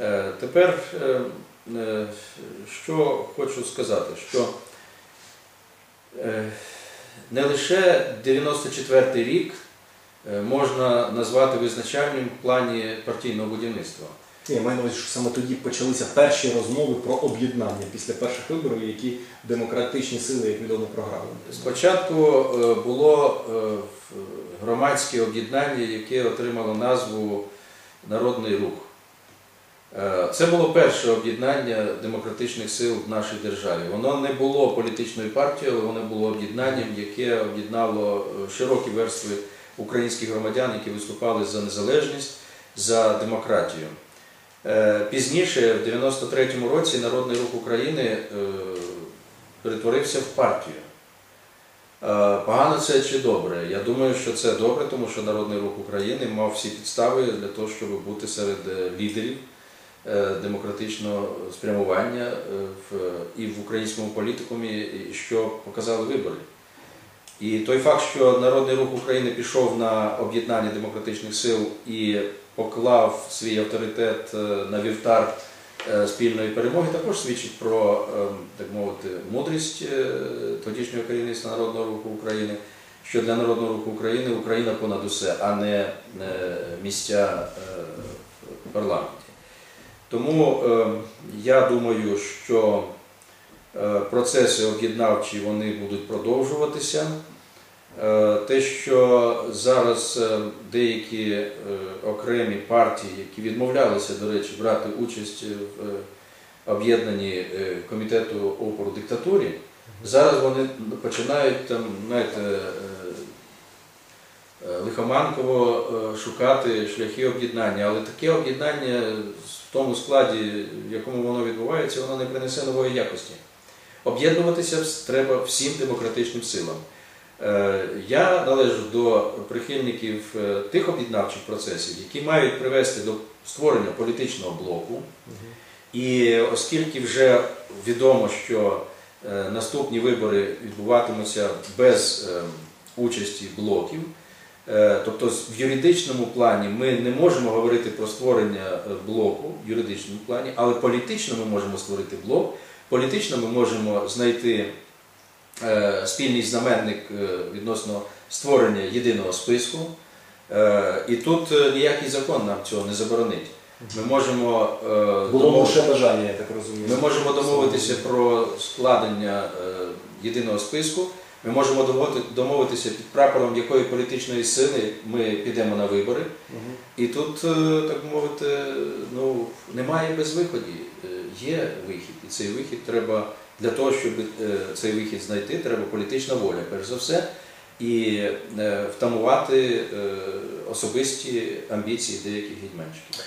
Е, Тепер, е, е, що хочу сказати, що не лише 94-й рік можна назвати визначальним в плані партійного будівництва. Ні, я маю на увазі, що саме тоді почалися перші розмови про об'єднання після перших виборів, які демократичні сили, як відомо, програли. Спочатку було громадське об'єднання, яке отримало назву Народний рух. Е, Це було перше об'єднання демократичних сил в нашій державі. Воно не було політичною партією, але воно було об'єднанням, яке об'єднало е, широкі верстви українських громадян, які виступали за незалежність, за демократію. Е, Пізніше, в 93-му році, Народний рух України перетворився в партію. Погано це чи добре? Я думаю, що це добре, тому що Народний рух України мав всі підстави для того, щоб бути серед лідерів демократичного спрямування е, в- і в українському політикумі, що показали вибори. І той факт, що Народний рух України пішов на об'єднання демократичних сил і поклав свій авторитет е, на вівтар е, спільної перемоги, також свідчить про, е, так мовити, мудрість е, тодішнього керівництва Народного руху України, що для Народного руху України Україна понад усе, а не е, місця е, в парламенті. Тому е, я думаю, що е, процеси об'єднавчі вони будуть продовжуватися. Е, Те, що зараз е, деякі е, окремі партії, які відмовлялися, до речі, брати участь в е, об'єднанні е, комітету опору диктатурі, зараз вони починають там, знаєте, е, лихоманково е, шукати шляхи об'єднання, але таке об'єднання в тому складі, в якому воно відбувається, воно не принесе нової якості. Об'єднуватися треба всім демократичним силам. Е, Я належу до прихильників е, тих об'єднавчих процесів, які мають привести до створення політичного блоку. І оскільки вже відомо, що е, наступні вибори відбуватимуться без е, участі блоків, е, тобто в юридичному плані ми не можемо говорити про створення е, блоку в юридичному плані, але політично ми можемо створити блок, політично ми можемо знайти е, спільний знаменник е, відносно створення єдиного списку. Е, І тут е, ніякий закон нам цього не заборонить. Ми можемо е, Було бажання, я так розумію. ми можемо домовитися про складення е, єдиного списку. Ми можемо домовитися під прапором якої політичної сили ми підемо на вибори. І тут, е, так мовити, ну, немає безвиході. Е, Є вихід. І цей вихід треба для того, щоб е, цей вихід знайти, треба політична воля, перш за все, і втамувати особисті амбіції деяких гетьманчиків.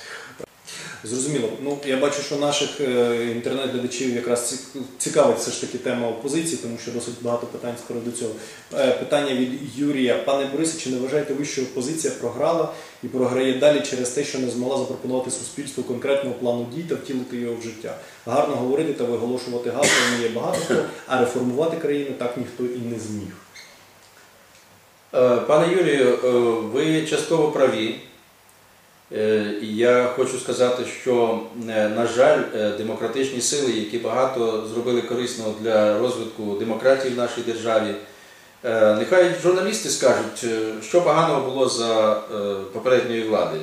Зрозуміло. Ну я бачу, що наших е, інтернет-глядачів якраз ці- цікавить все ж таки тема опозиції, тому що досить багато питань скоро до цього. Е, Питання від Юрія. Пане Борисе, чи не вважаєте ви, що опозиція програла і програє далі через те, що не змогла запропонувати суспільству конкретного плану дій та втілити його в життя? Гарно говорити та виголошувати гасла вміє багато хто, а реформувати країну так ніхто і не зміг. Е, Пане Юрію, ви частково праві. Е, Я хочу сказати, що, е, на жаль, е, демократичні сили, які багато зробили корисного для розвитку демократії в нашій державі, нехай журналісти скажуть, що поганого було за попередньої влади.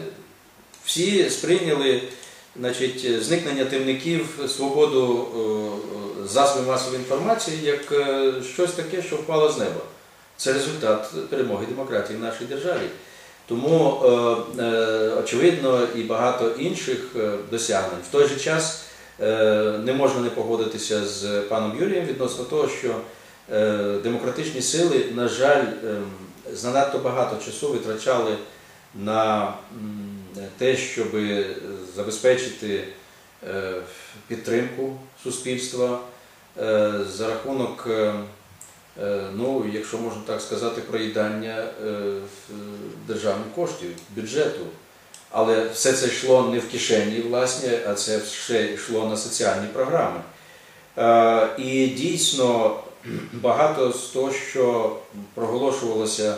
Всі сприйняли значить, зникнення темників, свободу засобів масової інформації як щось таке, що впало з неба. Це результат перемоги демократії в нашій державі. Тому, е, е, очевидно, і багато інших е, досягнень. В той же час не можна не погодитися з паном Юрієм відносно того, що демократичні сили, на жаль, е, занадто багато часу витрачали на те, щоб забезпечити підтримку суспільства за рахунок. Е, Е, ну, якщо можна так сказати, проїдання е, державних коштів, бюджету. Але все це йшло не в кишені власне, а це ще йшло на соціальні програми. Е, І дійсно багато з того, що проголошувалося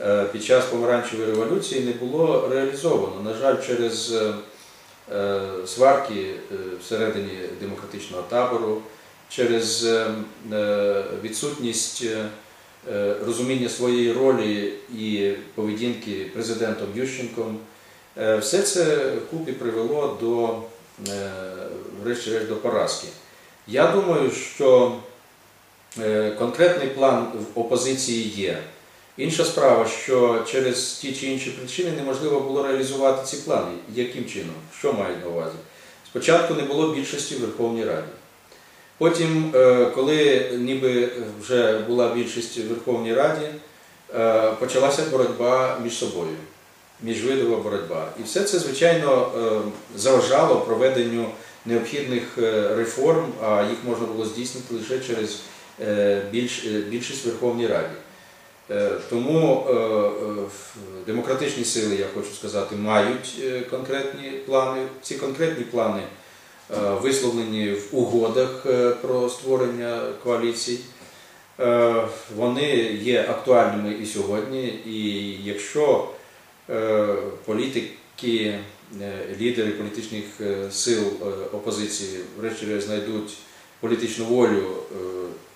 е, під час помаранчевої революції, не було реалізовано. На жаль, через е, е, сварки е, всередині демократичного табору, через е, е, відсутність е, е, розуміння своєї ролі і поведінки президентом Ющенком. Все це вкупі привело до, врешті-решт, до поразки. Я думаю, що конкретний план в опозиції є. Інша справа, що через ті чи інші причини неможливо було реалізувати ці плани. Яким чином? Що мають на увазі? Спочатку не було більшості в Верховній Раді. Потім, е, коли ніби вже була більшість в Верховній Раді, е, почалася боротьба між собою, міжвидова боротьба. І все це, звичайно, е, заважало проведенню необхідних реформ, а їх можна було здійснити лише через більш- більшість Верховній Раді. Тому демократичні сили, я хочу сказати, мають конкретні плани. Ці конкретні плани висловлені в угодах е, про створення коаліцій. Е, Вони є актуальними і сьогодні. І якщо е, політики, е, лідери політичних е, сил е, опозиції, врешті-решт знайдуть політичну волю е,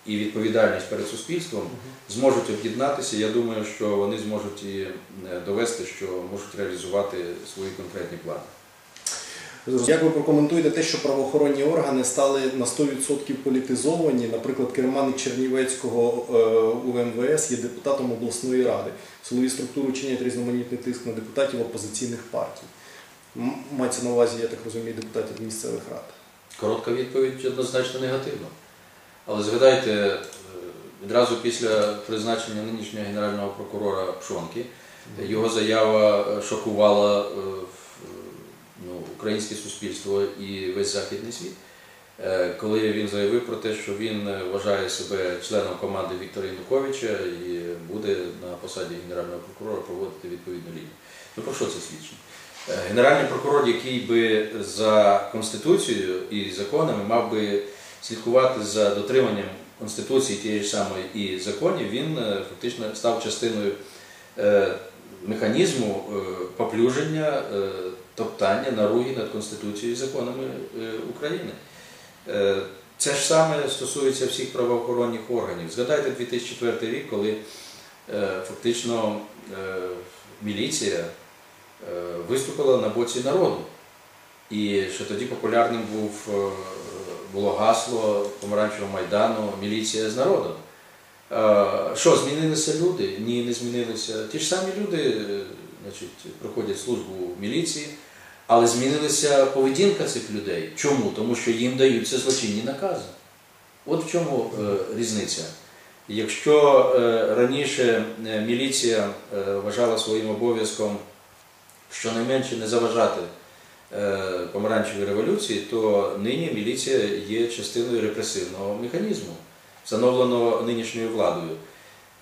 і відповідальність перед суспільством, зможуть об'єднатися. Я думаю, що вони зможуть і е, довести, що можуть реалізувати свої конкретні плани. Як ви прокоментуєте те, що правоохоронні органи стали на 100% політизовані? Наприклад, керівник Чернівецького е, УМВС є депутатом обласної ради. Силові структури чинять різноманітний тиск на депутатів опозиційних партій. Мається на увазі, я так розумію, депутатів місцевих рад. Коротка відповідь однозначно негативна. Але згадайте, е, відразу після призначення нинішнього генерального прокурора Пшонки, його заява е, шокувала в- українське суспільство і весь західний світ. Е, Коли він заявив про те, що він е, вважає себе членом команди Віктора Януковича і буде на посаді генерального прокурора проводити відповідну лінію. Ну про що це свідчить? Е, Генеральний прокурор, який би за конституцією і законами мав би слідкувати за дотриманням конституції тієї ж самої і законів, він фактично став частиною механізму поплюження, топтання, наруги над конституцією і законами е, України. Е, Це ж саме стосується всіх правоохоронних органів. Згадайте 2004 рік, коли е, фактично міліція виступила на боці народу. І ще тоді популярним був, було гасло Помаранчевого майдану Міліція з народом. Що, змінилися люди? Ні, не змінилися. Ті ж самі люди значить, проходять службу в міліції, але змінилася поведінка цих людей. Чому? Тому що їм даються злочинні накази. От в чому е, різниця. Якщо е, раніше е, міліція е, вважала своїм обов'язком щонайменше не заважати е, помаранчевій революції, то нині міліція є частиною репресивного механізму, встановленого нинішньою владою.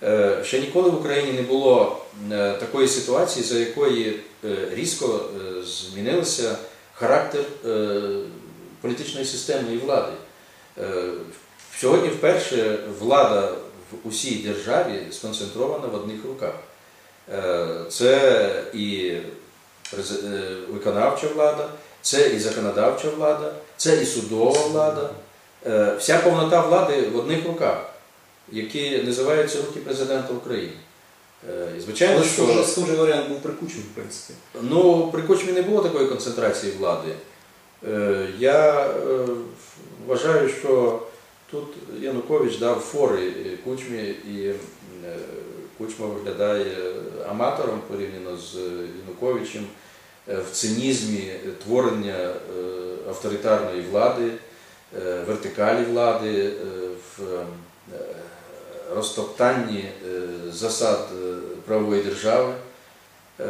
Е, Ще ніколи в Україні не було е, такої ситуації, за якої е, різко змінився характер політичної системи і влади. Сьогодні вперше влада в усій державі сконцентрована в одних руках. Це і виконавча влада, це і законодавча влада, це і судова влада. Вся повнота влади в одних руках, які називаються руки президента України. Е, І звичайно, Але що схожий, варіант був прикучений, в принципі. ну, при Кучмі не було такої концентрації влади. Е, Я е, вважаю, що тут Янукович дав фори Кучмі, і Кучма виглядає аматором порівняно з Януковичем в цинізмі творення авторитарної влади, вертикалі влади, в розтоптанні е, засад е, правової держави. Е,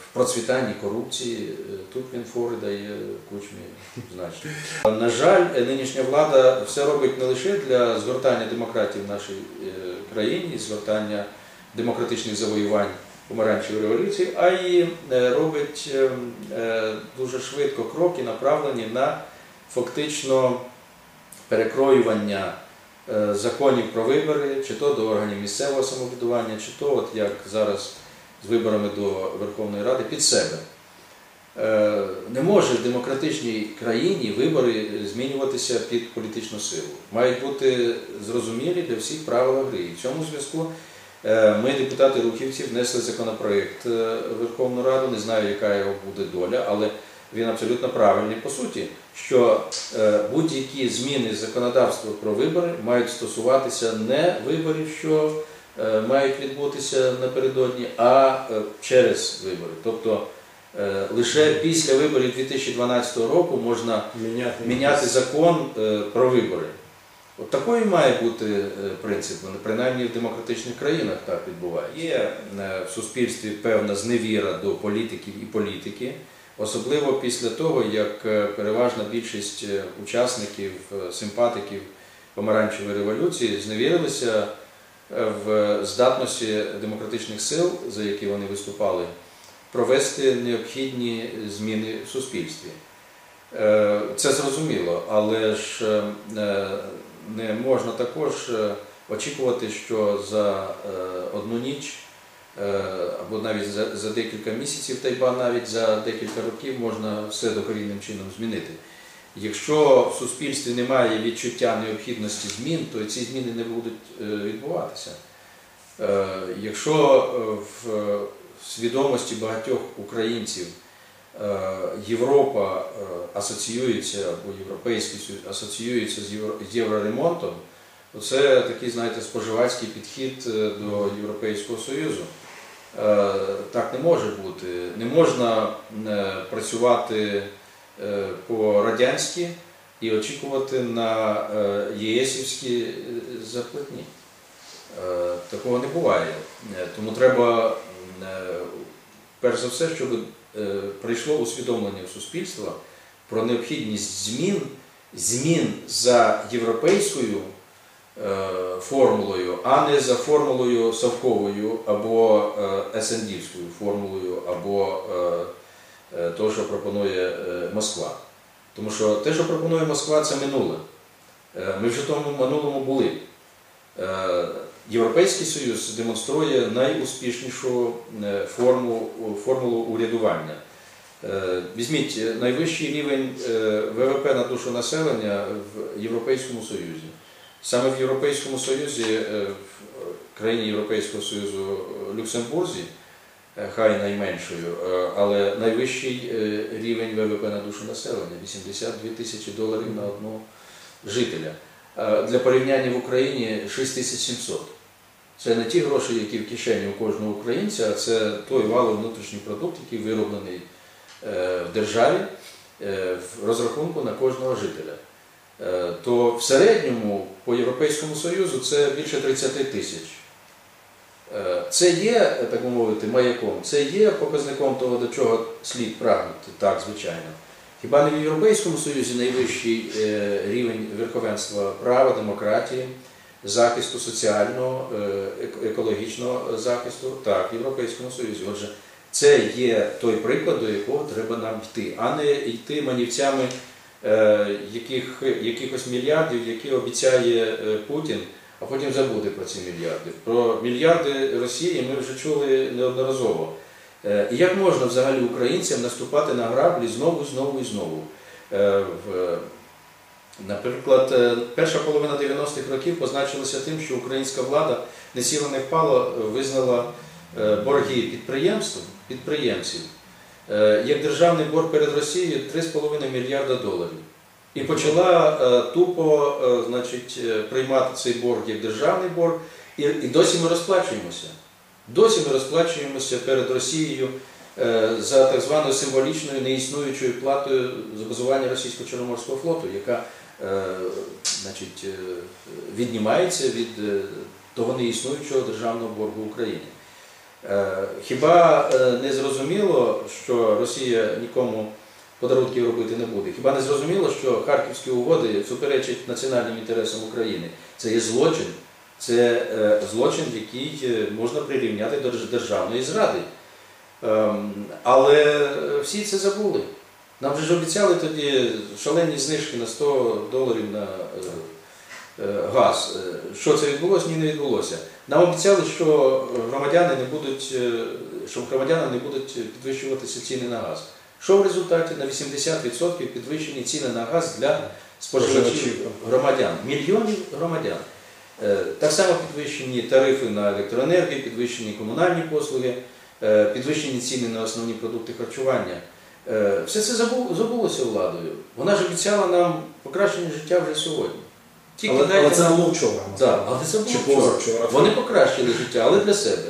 в процвітанні корупції. Тут він фори дає кучмі значно. На жаль, нинішня влада все робить не лише для згортання демократії в нашій країні, згортання демократичних завоювань помаранчевої революції, а й робить дуже швидко кроки, направлені на фактично перекроювання законів про вибори, чи то до органів місцевого самоврядування, чи то, от як зараз з виборами до Верховної Ради, під себе. е, не може в демократичній країні вибори змінюватися під політичну силу. Мають бути зрозумілі для всіх правила гри. І в цьому зв'язку е, ми, депутати Рухівці, внесли законопроект е, в Верховну Раду. Не знаю, яка його буде доля, але він абсолютно правильний по суті, що е, будь-які зміни законодавства про вибори мають стосуватися не виборів, що е, мають відбутися напередодні, а е, через вибори. Тобто лише після виборів 2012 року можна Міняти, міняти закон про вибори. От такий має бути принцип, принаймні в демократичних країнах так відбувається. Є в суспільстві певна зневіра до політиків і політики, особливо після того, як е, переважна більшість е, учасників, е, симпатиків помаранчевої революції зневірилися в здатності демократичних сил, за які вони виступали, провести необхідні зміни в суспільстві. Це зрозуміло, але ж не можна також очікувати, що за одну ніч або навіть за, за декілька місяців, та й ба навіть за декілька років можна все докорінним чином змінити. Якщо в суспільстві немає відчуття необхідності змін, то ці зміни не будуть е, відбуватися. Е, Якщо е, в свідомості багатьох українців е, Європа е, асоціюється або Європейський асоціюється з євроремонтом, то це такий, знаєте, споживацький підхід е, до Європейського Союзу. Е, Так не може бути. Не можна е, працювати по-радянськи і очікувати на єсівські зарплатні. Е, Такого не буває. Тому треба, перш за все, щоб прийшло усвідомлення в суспільства про необхідність змін, змін за європейською формулою, а не за формулою совковою або е, СНДівською формулою, або е, е, того, що пропонує е, Москва. Тому що те, що пропонує Москва, це минуле. Е, Ми вже в тому минулому були. Е, Європейський Союз демонструє найуспішнішу е, форму, формулу урядування. Е, Візьміть е, найвищий рівень е, ВВП на душу населення в Європейському Союзі. Саме в Європейському Союзі, е, в країні Європейського Союзу е, Люксембурзі, е, хай найменшою, е, але найвищий е, рівень ВВП на душу населення 82 тисячі доларів на одного жителя. Е, Для порівняння в Україні 6700. Це не ті гроші, які в кишені у кожного українця, а це той валовий внутрішній продукт, який вироблений е, в державі е, в розрахунку на кожного жителя. Е, То в середньому по Європейському Союзу це більше 30 тисяч. Е, Це є, так мовити, маяком, це є показником того, до чого слід прагнути, так, звичайно. Хіба не в Європейському Союзі найвищий е, рівень верховенства права, демократії, захисту соціального, екологічного захисту? Так, в Європейському Союзі. Отже, це є той приклад, до якого треба нам йти, а не йти манівцями яких, якихось мільярдів, які обіцяє е, Путін, а потім забуде про ці мільярди. Про мільярди Росії ми вже чули неодноразово. Е, І як можна взагалі українцям наступати на граблі знову, знову і знову? Е, Наприклад, е, перша половина 90-х років позначилася тим, що українська влада не сіла не впала, е, визнала е, борги підприємств, підприємців е, як державний борг перед Росією 3,5 мільярда доларів. І почала е, тупо е, значить, е, приймати цей борг як державний борг, і, і досі ми розплачуємося. Досі ми розплачуємося перед Росією е, за так званою символічною неіснуючою платою за базування російського Чорноморського флоту, яка е, значить, е, віднімається від е, того неіснуючого державного боргу України. Е, Хіба е, не зрозуміло, що Росія нікому подарунків робити не буде? Хіба не зрозуміло, що харківські угоди суперечать національним інтересам України? Це є злочин, це е, злочин, який можна прирівняти до державної зради. Ем, Але всі це забули. Нам же ж обіцяли тоді шалені знижки на 100 доларів на газ. Е, Що це відбулося? Ні, не відбулося. Нам обіцяли, що громадяни не будуть, е, що громадянам не будуть підвищуватися ціни на газ. Що в результаті на 80% підвищені ціни на газ для споживачів громадян, мільйонів громадян. Е, Так само підвищені тарифи на електроенергію, підвищені комунальні послуги, е, підвищені ціни на основні продукти харчування. Е, Все це забулося владою. Вона ж обіцяла нам покращення життя вже сьогодні. Тільки Але, дайте але це нам- було вчора. Так, але це було Чи вчора. позавчора. Вони покращили життя, але для себе.